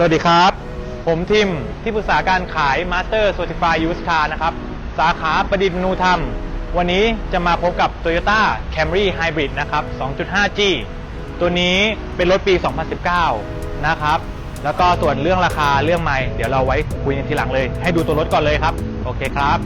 สวัสดีครับ ผมทิม ที่ปรึกษาการขาย Master Certified Used Car นะครับ สาขาประดิษฐ์มนูธรรม วันนี้จะมาพบกับ Toyota Camry Hybrid นะครับ 2.5G ตัวนี้เป็นรถปี 2019 นะครับ แล้วก็ส่วนเรื่องราคาเรื่องไม่ เดี๋ยวเราไว้คุยกันทีหลังเลย ให้ดูตัวรถก่อนเลยครับ โอเคครับ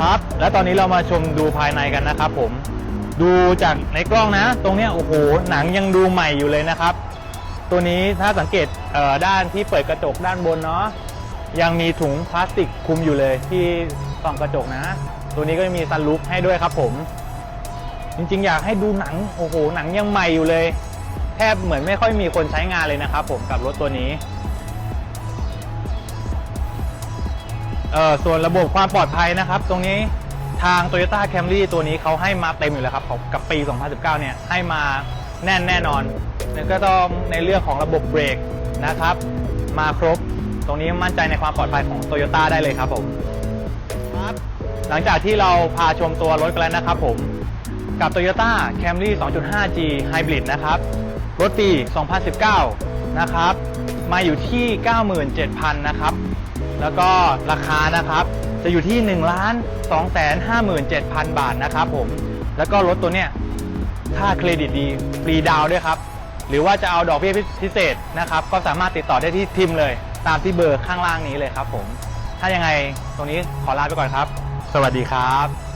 ครับ แล้วตอนนี้เรามาชมดูภายในกันนะครับผมดูจากในกล้องนะ ตรงเนี้ยโอ้โหหนังยังดูใหม่อยู่เลยนะครับ ตัวนี้ถ้าสังเกตเด้านที่เปิดกระจกด้านบนเนาะยังมีถุงพลาสติกคุมอยู่เลยที่ส่องกระจกนะ ตัวนี้ก็มีซันรูฟให้ด้วยครับผม จริงๆ อยากให้ดูหนังโอ้โหหนังยังใหม่อยู่เลย แทบเหมือนไม่ค่อยมีคนใช้งานเลยนะครับผมกับรถตัวนี้ เอ่อส่วนระบบความปลอดภัยนะครับ ตรงนี้ทาง Toyota Camry ตัวนี้เขาให้มาเต็มอยู่แล้วครับของกับปี 2019 เนี่ยให้มาแน่นแน่นอนแล้วก็ต้องในเรื่องของระบบเบรกนะครับ มาครบตรงนี้มั่นใจในความปลอดภัยของ Toyota ได้เลยครับผมครับหลังจากที่เราพาชมตัวรถกันแล้วนะครับผมกับ Toyota Camry 2.5G Hybrid นะครับ รถปี 2019 นะครับ มาอยู่ที่ 97,000 นะครับ แล้วก็ราคานะครับ จะอยู่ที่ 1 2 5 7 0 0 0 บาทนะครับผม แล้วก็รถตัวเนี้ยถ้าเครดิตดีฟรีดาวด้วยครับ หรือว่าจะเอาดอกเบี้ยพิเศษนะครับ ก็สามารถติดต่อได้ที่ทิมเลย ตามที่เบอร์ข้างล่างนี้เลยครับผม ถ้ายังไงตรงนี้ขอลาไปก่อนครับ สวัสดีครับ